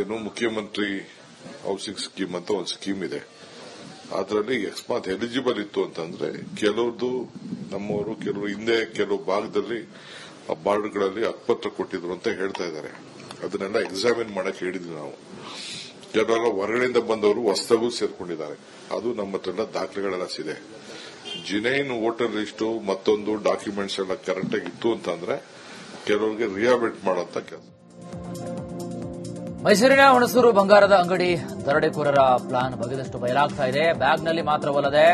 ಏನು ಮುಖ್ಯಮಂತ್ರಿ ಹೌಸಿಂಗ್ ಸ್ಕೀಮ್ ಅಂತ ಒಂದು ಸ್ಕೀಮ್ ಇದೆ. ಅದರಲ್ಲಿ ಅಕಸ್ಮಾತ್ ಎಲಿಜಿಬಲ್ ಇತ್ತು ಅಂತಂದ್ರೆ ಕೆಲವರು ನಮ್ಮವರು ಕೆಲವು ಹಿಂದೆ ಕೆಲವು ಭಾಗದಲ್ಲಿ ಆ ಬಾರ್ಡ್ಗಳಲ್ಲಿ ಅಕ್ಪತ್ರ ಕೊಟ್ಟಿದ್ರು ಅಂತ ಹೇಳ್ತಾ ಇದ್ದಾರೆ. ಅದನ್ನೆಲ್ಲ ಎಕ್ಸಾಮಿನ್ ಮಾಡಕ್ಕೆ ಹೇಳಿದ್ವಿ ನಾವು. ಕೆಲವೆಲ್ಲ ಹೊರಗಡೆಯಿಂದ ಬಂದವರು ಹೊಸದಾಗೂ ಸೇರ್ಕೊಂಡಿದ್ದಾರೆ. ಅದು ನಮ್ಮ ಹತ್ರ ದಾಖಲೆಗಳೆಲ್ಲ ಸಿದೆ. ಜಿನೈನ್ ವೋಟರ್ ಲಿಸ್ಟು ಮತ್ತೊಂದು ಡಾಕ್ಯುಮೆಂಟ್ಸ್ ಎಲ್ಲ ಕರೆಕ್ಟ್ ಆಗಿ ಇತ್ತು ಅಂತಂದ್ರೆ ಕೆಲವರಿಗೆ ರಿಹಾಬಿಲಿಟ್ ಮಾಡುವಂತ ಕೆಲಸ. ಮೈಸೂರಿನ ಹುಣಸೂರು ಬಂಗಾರದ ಅಂಗಡಿ ದರೋಡೆಕೋರರ ಪ್ಲಾನ್ ಬಗೆದಷ್ಟು ಬಯಲಾಗ್ತಾ ಇದೆ. ಬ್ಯಾಗ್ನಲ್ಲಿ ಮಾತ್ರವಲ್ಲದೆ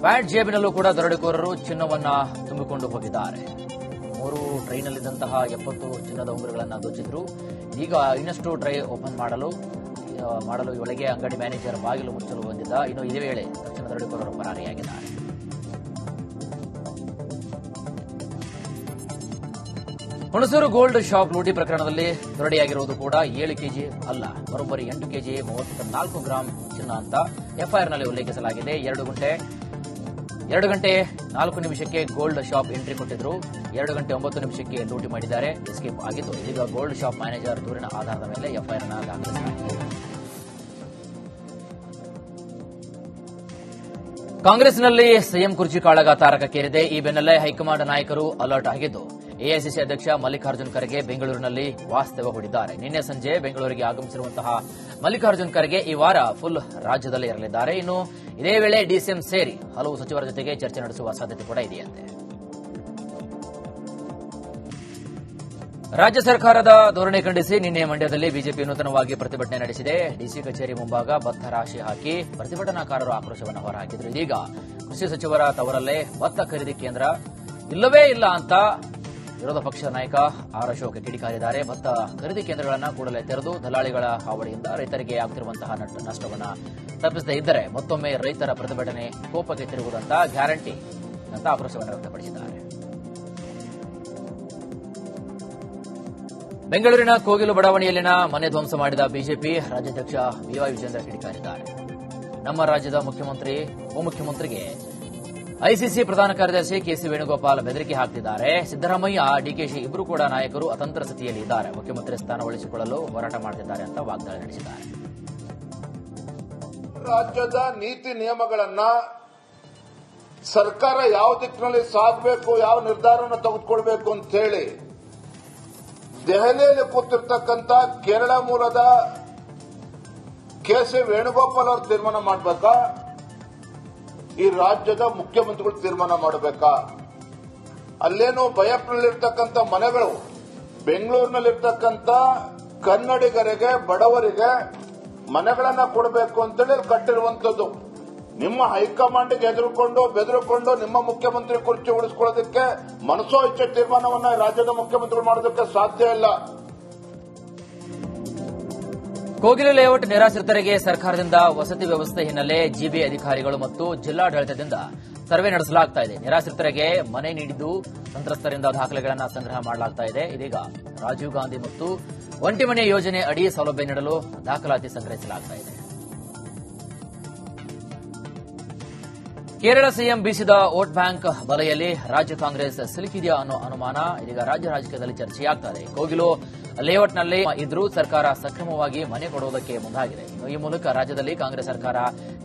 ಪ್ಯಾಂಟ್ ಜೇಬಿನಲ್ಲೂ ಕೂಡ ದರೋಡೆಕೋರರು ಚಿನ್ನವನ್ನ ತುಂಬಿಕೊಂಡು ಹೋಗಿದ್ದಾರೆ. ಮೂರು ಟ್ರೈನಲ್ಲಿದ್ದಂತಹ ಎಪ್ಪತ್ತು ಚಿನ್ನದ ಉಂಗುರಗಳನ್ನು ದೋಚಿದ್ರು. ಈಗ ಇನ್ನಷ್ಟು ಡ್ರೈ ಓಪನ್ ಮಾಡಲು ಮಾಡಲು ಒಳಗೆ ಅಂಗಡಿ ಮ್ಯಾನೇಜರ್ ಬಾಗಿಲು ಮುಚ್ಚಲು ಬಂದಿದ್ದ. ಇನ್ನು ಇದೇ ವೇಳೆ ತಕ್ಷಣ ದರಡಿಕೋರರು ಪರಾರಿಯಾಗಿದ್ದಾರೆ. ಹುಣಸೂರು ಗೋಲ್ಡ್ ಶಾಪ್ ಲೂಟಿ ಪ್ರಕರಣದಲ್ಲಿ ದೊರಡಿಯಾಗಿರುವುದು ಕೂಡ ಏಳು ಕೆಜಿ ಅಲ್ಲ. ಬರೋಬ್ಬರಿ ಎಂಟು ಕೆಜಿ ಮೂವತ್ತ ನಾಲ್ಕು ಗ್ರಾಂ ಚಿನ್ನ ಅಂತ ಎಫ್ಐಆರ್ನಲ್ಲಿ ಉಲ್ಲೇಖಿಸಲಾಗಿದೆ. ಎರಡು ಗಂಟೆ ಎರಡು ಗಂಟೆ ನಾಲ್ಕು ನಿಮಿಷಕ್ಕೆ ಗೋಲ್ಡ್ ಶಾಪ್ ಎಂಟ್ರಿ ಕೊಟ್ಟಿದ್ರು. ಎರಡು ಗಂಟೆ ಒಂಬತ್ತು ನಿಮಿಷಕ್ಕೆ ಲೂಟಿ ಮಾಡಿದ್ದಾರೆ. ಎಸ್ಕೇಪ್ ಆಗಿದ್ದು ಇದೀಗ ಗೋಲ್ಡ್ ಶಾಪ್ ಮ್ಯಾನೇಜರ್ ದೂರಿನ ಆಧಾರದ ಮೇಲೆ ಎಫ್ಐಆರ್ ದಾಖಲಿಸಲಾಗಿದೆ. ಕಾಂಗ್ರೆಸ್ನಲ್ಲಿ ಸಿಎಂ ಕುರ್ಚಿ ಕಾಳಗ ತಾರಕಕ್ಕೇರಿದೆ. ಈ ಬೆನ್ನಲ್ಲೇ ಹೈಕಮಾಂಡ್ ನಾಯಕರು ಅಲರ್ಟ್ ಆಗಿದ್ದು, ಎಐಸಿಸಿ ಅಧ್ಯಕ್ಷ ಮಲ್ಲಿಕಾರ್ಜುನ್ ಖರ್ಗೆ ಬೆಂಗಳೂರಿನಲ್ಲಿ ವಾಸ್ತವ್ಯ ಹೂಡಿದ್ದಾರೆ. ನಿನ್ನೆ ಸಂಜೆ ಬೆಂಗಳೂರಿಗೆ ಆಗಮಿಸಿರುವಂತಹ ಮಲ್ಲಿಕಾರ್ಜುನ್ ಖರ್ಗೆ ಈ ವಾರ ಫುಲ್ ರಾಜ್ಯದಲ್ಲಿ ಇರಲಿದ್ದಾರೆ. ಇನ್ನು ಇದೇ ವೇಳೆ ಡಿಸಿಎಂ ಸೇರಿ ಹಲವು ಸಚಿವರ ಜೊತೆಗೆ ಚರ್ಚೆ ನಡೆಸುವ ಸಾಧ್ಯತೆ ಕೂಡ ಇದೆಯಂತೆ. ರಾಜ್ಯ ಸರ್ಕಾರದ ಧೋರಣೆ ಖಂಡಿಸಿ ನಿನ್ನೆ ಮಂಡ್ಯದಲ್ಲಿ ಬಿಜೆಪಿ ನೂತನವಾಗಿ ಪ್ರತಿಭಟನೆ ನಡೆಸಿದೆ. ಡಿಸಿ ಕಚೇರಿ ಮುಂಭಾಗ ಭತ್ತ ರಾಶಿ ಹಾಕಿ ಪ್ರತಿಭಟನಾಕಾರರು ಆಕ್ರೋಶವನ್ನು ಹೊರಹಾಕಿದ್ರು. ಇದೀಗ ಕೃಷಿ ಸಚಿವರ ತವರಲ್ಲೇ ಭತ್ತ ಖರೀದಿ ಕೇಂದ್ರ ಇಲ್ಲವೇ ಇಲ್ಲ ಅಂತ ವಿರೋಧ ಪಕ್ಷದ ನಾಯಕ ಆರ್ ಅಶೋಕ್ ಕಿಡಿಕಾರಿದ್ದಾರೆ. ಭತ್ತ ಖರೀದಿ ಕೇಂದ್ರಗಳನ್ನು ಕೂಡಲೇ ತೆರೆದು ದಲಾಳಿಗಳ ಹಾವಳಿಯಿಂದ ರೈತರಿಗೆ ಆಗುತ್ತಿರುವಂತಹ ನಷ್ಟ- ನಷ್ಟವನ್ನು ತಪ್ಪಿಸದೇ ಇದ್ದರೆ ಮತ್ತೊಮ್ಮೆ ರೈತರ ಪ್ರತಿಭಟನೆ ಕೋಪಕ್ಕೆ ತಿರುಗುವುದಂತ ಗ್ಯಾರಂಟಿ ಅಂತ ಆಕ್ರೋಶವನ್ನು ವ್ಯಕ್ತಪಡಿಸಿದ್ದಾರೆ. ಬೆಂಗಳೂರಿನ ಕೋಗಿಲು ಬಡಾವಣೆಯಲ್ಲಿನ ಮನೆ ಧ್ವಂಸ ಮಾಡಿದ ಬಿಜೆಪಿ ರಾಜ್ಯಾಧ್ಯಕ್ಷ ಬಿವೈ ವಿಜೇಂದ್ರ ಕಿಡಿಕಾರಿದ್ದಾರೆ. ನಮ್ಮ ರಾಜ್ಯದ ಮುಖ್ಯಮಂತ್ರಿ, ಉಪಮುಖ್ಯಮಂತ್ರಿಗೆ ಐಸಿಸಿ ಪ್ರಧಾನ ಕಾರ್ಯದರ್ಶಿ ಕೆಸಿ ವೇಣುಗೋಪಾಲ್ ಬೆದರಿಕೆ ಹಾಕ್ತಿದ್ದಾರೆ. ಸಿದ್ದರಾಮಯ್ಯ, ಡಿಕೆಶಿ ಇಬ್ಬರು ಕೂಡ ನಾಯಕರು ಅತಂತ್ರ ಸ್ಥಿತಿಯಲ್ಲಿ ಇದ್ದಾರೆ. ಮುಖ್ಯಮಂತ್ರಿ ಸ್ಥಾನ ಉಳಿಸಿಕೊಳ್ಳಲು ಹೋರಾಟ ಮಾಡುತ್ತಿದ್ದಾರೆ ಅಂತ ವಾಗ್ದಾಳಿ ನಡೆಸಿದ್ದಾರೆ. ರಾಜ್ಯದ ನೀತಿ ನಿಯಮಗಳನ್ನ ಸರ್ಕಾರ ಯಾವ ದಿಕ್ಕಿನಲ್ಲಿ ಸಾಗಬೇಕು ಯಾವ ನಿರ್ಧಾರವನ್ನು ತೆಗೆದುಕೊಳ್ಬೇಕು ಅಂತ ಹೇಳಿ ದೆಹಲಿಯಲ್ಲಿ ಕೂತಿರ್ತಕ್ಕಂಥ ಕೇರಳ ಮೂಲದ ಕೆ ಸಿ ವೇಣುಗೋಪಾಲ್ ಅವರು ತೀರ್ಮಾನ ಮಾಡಬೇಕಾ? ಈ ರಾಜ್ಯದ ಮುಖ್ಯಮಂತ್ರಿಗಳು ತೀರ್ಮಾನ ಮಾಡಬೇಕಾ? ಅಲ್ಲೇನು ಬಯಪ್ನಲ್ಲಿರ್ತಕ್ಕಂಥ ಮನೆಗಳು, ಬೆಂಗಳೂರಿನಲ್ಲಿರ್ತಕ್ಕಂಥ ಕನ್ನಡಿಗರಿಗೆ, ಬಡವರಿಗೆ ಮನೆಗಳನ್ನ ಕೊಡಬೇಕು ಅಂತೇಳಿ ಕಟ್ಟಿರುವಂಥದ್ದು. ನಿಮ್ಮ ಹೈಕಮಾಂಡ್ಗೆ ಎದುರುಕೊಂಡು ಬೆದರುಕೊಂಡು ನಿಮ್ಮ ಮುಖ್ಯಮಂತ್ರಿ ಕುರ್ಚಿ ಉಳಿಸ್ಕೊಳ್ಳೋದಕ್ಕೆ ಮನಸೋ ಇಚ್ಛೆ ತೀರ್ಮಾನವನ್ನ ರಾಜ್ಯದ ಮುಖ್ಯಮಂತ್ರಿಗಳು ಮಾಡೋದಕ್ಕೆ ಸಾಧ್ಯ ಇಲ್ಲ. ಕೋಗಿಲೆ ಲೇಔಟ್ ನಿರಾಶ್ರಿತರಿಗೆ ಸರ್ಕಾರದಿಂದ ವಸತಿ ವ್ಯವಸ್ಥೆ ಹಿನ್ನೆಲೆ ಜಿಬಿ ಅಧಿಕಾರಿಗಳು ಮತ್ತು ಜಿಲ್ಲಾಡಳಿತದಿಂದ ಸರ್ವೆ ನಡೆಸಲಾಗ್ತಾ ಇದೆ. ನಿರಾಶ್ರಿತರಿಗೆ ಮನೆ ನೀಡಿದ್ದು ಸಂತ್ರಸ್ತರಿಂದ ದಾಖಲೆಗಳನ್ನು ಸಂಗ್ರಹ ಮಾಡಲಾಗ್ತಾ ಇದೆ. ಇದೀಗ ರಾಜೀವ್ ಗಾಂಧಿ ಮತ್ತು ಒಂಟಿ ಮನೆ ಯೋಜನೆ ಅಡಿ ಸೌಲಭ್ಯ ನೀಡಲು ದಾಖಲಾತಿ ಸಂಗ್ರಹಿಸಲಾಗ್ತಾ ಇದೆ. ಕೇರಳ ಸಿಎಂ ಬೀಸಿದ ವೋಟ್ ಬ್ಯಾಂಕ್ ಬಲೆಯಲ್ಲಿ ರಾಜ್ಯ ಕಾಂಗ್ರೆಸ್ ಸಿಲುಕಿದೆಯಾ ಅನ್ನೋ ಅನುಮಾನ ಇದೀಗ ರಾಜ್ಯ ರಾಜಕೀಯದಲ್ಲಿ ಚರ್ಚೆಯಾಗ್ತದೆ ಇದೆ. ಕೋಗಿಲು ಲೇಔಟ್ನಲ್ಲಿ ಇದ್ರೂ ಸರ್ಕಾರ ಸಕ್ರಮವಾಗಿ ಮನೆ ಕೊಡುವುದಕ್ಕೆ ಮುಂದಾಗಿದೆ. ಈ ಮೂಲಕ ರಾಜ್ಯದಲ್ಲಿ ಕಾಂಗ್ರೆಸ್ ಸರ್ಕಾರ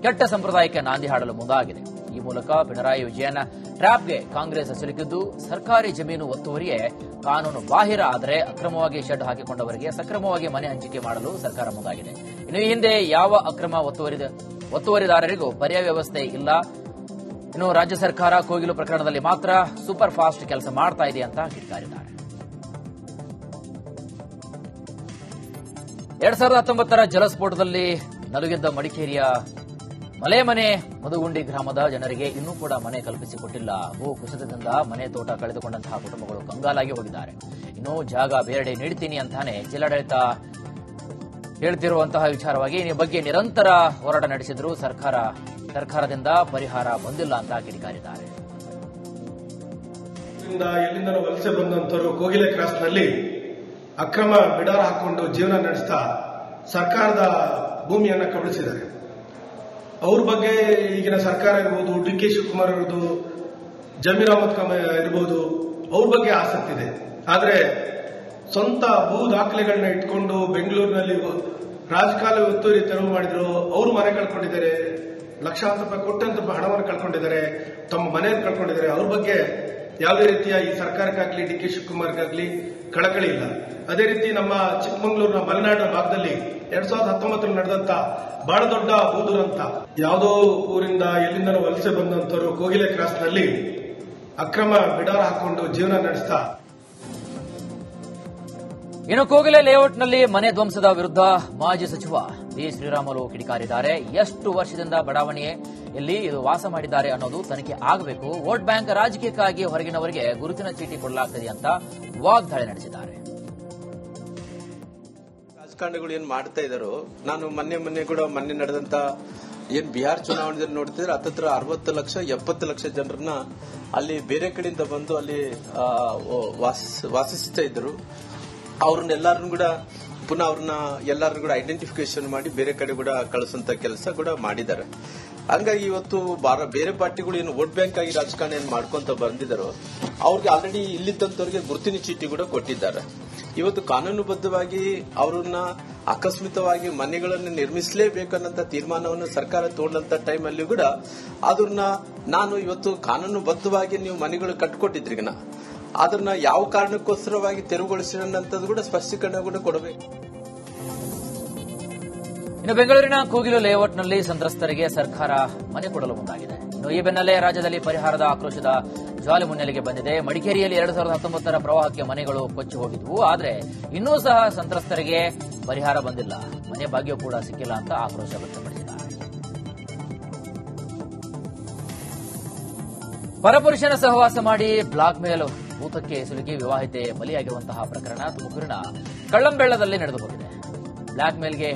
ಕೆಟ್ಟ ಸಂಪ್ರದಾಯಕ್ಕೆ ನಾಂದಿ ಹಾಡಲು ಮುಂದಾಗಿದೆ. ಈ ಮೂಲಕ ಪಿಣರಾಯಿ ವಿಜಯನ್ ಟ್ರ್ಯಾಪ್ಗೆ ಕಾಂಗ್ರೆಸ್ ಸಿಲುಕಿದ್ದು ಸರ್ಕಾರಿ ಜಮೀನು ಒತ್ತುವರಿಯೇ ಕಾನೂನು ಬಾಹಿರ ಆದರೆ ಅಕ್ರಮವಾಗಿ ಶೆಡ್ ಹಾಕಿಕೊಂಡವರಿಗೆ ಸಕ್ರಮವಾಗಿ ಮನೆ ಹಂಚಿಕೆ ಮಾಡಲು ಸರ್ಕಾರ ಮುಂದಾಗಿದೆ. ಇನ್ನು ಈ ಹಿಂದೆ ಯಾವ ಅಕ್ರಮ ಒತ್ತುವರಿದ ಒತ್ತುವರಿದಾರರಿಗೂ ಪರ್ಯಾಯ ವ್ಯವಸ್ಥೆ ಇಲ್ಲ. ಇನ್ನು ರಾಜ್ಯ ಸರ್ಕಾರ ಕೋಗಿಲು ಪ್ರಕರಣದಲ್ಲಿ ಮಾತ್ರ ಸೂಪರ್ ಫಾಸ್ಟ್ ಕೆಲಸ ಮಾಡ್ತಾ ಇದೆ ಅಂತ ಕಿಡಿಕಾರಿದ್ದಾರೆ. ಎರಡ್ ಸಾವಿರದ ಹತ್ತೊಂಬತ್ತರ ಜಲಸ್ಫೋಟದಲ್ಲಿ ನಲುಗೆದ್ದ ಮಡಿಕೇರಿಯ ಮಲೆ ಮನೆ ಮದುಗುಂಡಿ ಗ್ರಾಮದ ಜನರಿಗೆ ಇನ್ನೂ ಕೂಡ ಮನೆ ಕಲ್ಪಿಸಿಕೊಟ್ಟಿಲ್ಲ. ಭೂ ಕುಸಿತದಿಂದ ಮನೆ ತೋಟ ಕಳೆದುಕೊಂಡಂತಹ ಕುಟುಂಬಗಳು ಕಂಗಾಲಾಗಿ ಹೋಗಿದ್ದಾರೆ. ಇನ್ನು ಜಾಗ ಬೇರೆಡೆ ನೀಡ್ತೀನಿ ಅಂತಾನೆ ಜಿಲ್ಲಾಡಳಿತ ಹೇಳ್ತಿರುವಂತಹ ವಿಚಾರವಾಗಿ ಈ ಬಗ್ಗೆ ನಿರಂತರ ಹೋರಾಟ ನಡೆಸಿದ್ರು ಸರ್ಕಾರ. ಸರ್ಕಾರದಿಂದ ಪರಿಹಾರ ಬಂದಿಲ್ಲ ಅಂತ ಕಿಡಿಕಾರಿದ್ದಾರೆ. ಎಲ್ಲಿಂದಲೂ ವಲಸೆ ಬಂದಂತವರು ಕೋಗಿಲೆ ಕ್ರಾಸ್ನಲ್ಲಿ ಅಕ್ರಮ ಬಿಡಾರ ಹಾಕೊಂಡು ಜೀವನ ನಡೆಸ್ತಾ ಸರ್ಕಾರದ ಭೂಮಿಯನ್ನ ಕಬಳಿಸಿದ್ದಾರೆ. ಅವ್ರ ಬಗ್ಗೆ ಈಗಿನ ಸರ್ಕಾರ ಇರ್ಬೋದು, ಡಿ ಕೆ ಶಿವಕುಮಾರ್ ಇರ್ಬೋದು ಜಮೀರ್ ಅಹಮದ್ ಇರ್ಬೋದು, ಅವ್ರ ಬಗ್ಗೆ ಆಸಕ್ತಿ ಇದೆ. ಆದ್ರೆ ಸ್ವಂತ ಭೂ ದಾಖಲೆಗಳನ್ನ ಇಟ್ಕೊಂಡು ಬೆಂಗಳೂರಿನಲ್ಲಿ ರಾಜಕಾಲ ಒತ್ತುವರಿ ತೆರವು ಮಾಡಿದ್ರು, ಅವ್ರು ಮನೆ ಕಳ್ಕೊಂಡಿದ್ದಾರೆ. ಲಕ್ಷಾಂತರ ರೂಪಾಯಿ ಕೊಟ್ಟಂತ ಹಣವನ್ನು ಕಳ್ಕೊಂಡಿದ್ದಾರೆ, ತಮ್ಮ ಮನೆಯನ್ನು ಕಳ್ಕೊಂಡಿದ್ದಾರೆ, ಅವ್ರ ಬಗ್ಗೆ ಯಾವುದೇ ರೀತಿಯ ಈ ಸರ್ಕಾರಕ್ಕಾಗ್ಲಿ, ಡಿ ಕೆ ಶಿವಕುಮಾರ್ಗಾಗ್ಲಿ ಕಳಕಳಿ ಇಲ್ಲ. ಅದೇ ರೀತಿ ನಮ್ಮ ಚಿಕ್ಕಮಗಳೂರಿನ ಮಲೆನಾಡಿನ ಭಾಗದಲ್ಲಿ ಎರಡ್ ಸಾವಿರದ ಹತ್ತೊಂಬತ್ತರಲ್ಲಿ ನಡೆದಂತ ಬಹಳ ದೊಡ್ಡ ಭೂ ದುರಂತ ಯಾವುದೋ ಊರಿಂದ ಎಲ್ಲಿಂದ ವಲಸೆ ಬಂದಂತವರು ಕೋಗಿಲೆ ಕ್ರಾಸ್ನಲ್ಲಿ ಅಕ್ರಮ ಬಿಡಾರ ಹಾಕೊಂಡು ಜೀವನ ನಡೆಸ್ತಾ ಇನ್ನು ಕೋಗಿಲೆ ಲೇಔಟ್ನಲ್ಲಿ ಮನೆ ಧ್ವಂಸದ ವಿರುದ್ಧ ಮಾಜಿ ಸಚಿವ ಬಿ ಶ್ರೀರಾಮುಲು ಕಿಡಿಕಾರಿದ್ದಾರೆ. ಎಷ್ಟು ವರ್ಷದಿಂದ ಬಡಾವಣೆಯಲ್ಲಿ ಇದು ವಾಸ ಮಾಡಿದ್ದಾರೆ ಅನ್ನೋದು ತನಿಖೆ ಆಗಬೇಕು. ವೋಟ್ ಬ್ಯಾಂಕ್ ರಾಜಕೀಯಕ್ಕಾಗಿ ಹೊರಗಿನವರಿಗೆ ಗುರುತಿನ ಚೀಟಿ ಕೊಡಲಾಗ್ತದೆ ಅಂತ ವಾಗ್ದಾಳಿ ನಡೆಸಿದ್ದಾರೆ. ರಾಜಕಾರಣಿಗಳು ಏನ್ ಮಾಡ್ತಾ ಇದ್ದಾರೋ ನಾನು ಮೊನ್ನೆ ಮೊನ್ನೆ ಕೂಡ ಮೊನ್ನೆ ನಡೆದಂತ ಏನ್ ಬಿಹಾರ್ ಚುನಾವಣೆಯಲ್ಲಿ ನೋಡ್ತಿದ್ರೆ ಹತ್ತತ್ರ ಅರವತ್ತು ಲಕ್ಷ, ಎಪ್ಪತ್ತು ಲಕ್ಷ ಜನರನ್ನ ಅಲ್ಲಿ ಬೇರೆ ಕಡೆಯಿಂದ ಬಂದು ಅಲ್ಲಿ ವಾಸಿಸ್ತಾ ಇದ್ರು. ಅವ್ರನ್ನೆಲ್ಲರನ್ನು ಕೂಡ ಪುನಃ ಅವ್ರನ್ನ ಎಲ್ಲರೂ ಕೂಡ ಐಡೆಂಟಿಫಿಕೇಶನ್ ಮಾಡಿ ಬೇರೆ ಕಡೆ ಕೂಡ ಕಳಿಸಂತ ಕೆಲಸ ಕೂಡ ಮಾಡಿದ್ದಾರೆ. ಹಂಗಾಗಿ ಇವತ್ತು ಬಾರ ಪಾರ್ಟಿಗಳು ಏನು ವೋಟ್ ಬ್ಯಾಂಕ್ ಆಗಿ ರಾಜಕಾರಣ ಏನ್ ಮಾಡ್ಕೊಂತ ಬಂದಿದ್ದಾರೋ, ಅವ್ರಿಗೆ ಆಲ್ರೆಡಿ ಇಲ್ಲಿದ್ದಂತವ್ರಿಗೆ ಗುರುತಿನ ಚೀಟಿ ಕೂಡ ಕೊಟ್ಟಿದ್ದಾರೆ. ಇವತ್ತು ಕಾನೂನುಬದ್ಧವಾಗಿ ಅವರನ್ನ ಆಕಸ್ಮಿಕವಾಗಿ ಮನೆಗಳನ್ನು ನಿರ್ಮಿಸಲೇಬೇಕನ್ನಂತ ತೀರ್ಮಾನವನ್ನು ಸರ್ಕಾರ ತಗೊಂಡಂತ ಟೈಮಲ್ಲಿ ಕೂಡ ಅದನ್ನ ನಾನು ಇವತ್ತು ಕಾನೂನುಬದ್ಧವಾಗಿ ನೀವು ಮನೆಗಳು ಕಟ್ಕೊಟ್ಟಿದ್ರಿಗನ ಅದನ್ನ ಯಾವ ಕಾರಣಕ್ಕೋಸ್ಕರವಾಗಿ ತೆರವುಗೊಳಿಸಿರೋಂಥದ್ದು ಕೂಡ ಸ್ಪಷ್ಟೀಕರಣ ಕೂಡ ಕೊಡಬೇಕು. ಇನ್ನು ಬೆಂಗಳೂರಿನ ಕೂಗಿಲು ಲೇಔಟ್ನಲ್ಲಿ ಸಂತ್ರಸ್ತರಿಗೆ ಸರ್ಕಾರ ಮನೆ ಕೊಡಲು ಮುಂದಾಗಿದೆ. ಇನ್ನು ಈ ಬೆನ್ನಲ್ಲೇ ರಾಜ್ಯದಲ್ಲಿ ಪರಿಹಾರದ ಆಕ್ರೋಶದ ಜ್ವಾಲೆ ಮುನ್ನೆಲೆಗೆ ಬಂದಿದೆ. ಮಡಿಕೇರಿಯಲ್ಲಿ ಎರಡು ಸಾವಿರದ ಹತ್ತೊಂಬತ್ತರ ಪ್ರವಾಹಕ್ಕೆ ಮನೆಗಳು ಕೊಚ್ಚಿ ಹೋಗಿದ್ವು. ಆದರೆ ಇನ್ನೂ ಸಹ ಸಂತ್ರಸ್ತರಿಗೆ ಪರಿಹಾರ ಬಂದಿಲ್ಲ. ಮನೆ ಭಾಗ್ಯ ಕೂಡ ಸಿಕ್ಕಿಲ್ಲ ಅಂತ ಆಕ್ರೋಶ ವ್ಯಕ್ತಪಡಿಸಿದ್ದಾರೆ. ಪರಪುರುಷನ ಸಹವಾಸ ಮಾಡಿ ಬ್ಲಾಕ್ ಮೇಲ್ ಭೂತಕ್ಕೆ ಸಿಲುಕಿ ವಿವಾಹಿತೆ ಬಲಿಯಾಗಿರುವಂತಹ ಪ್ರಕರಣ ತುಮಕೂರಿನ ಕಳ್ಳಂಬೆಳ್ಳದಲ್ಲಿ ನಡೆದು ಹೋಗಿದೆ. ಬ್ಲಾಕ್ ಮೇಲ್ಗೆ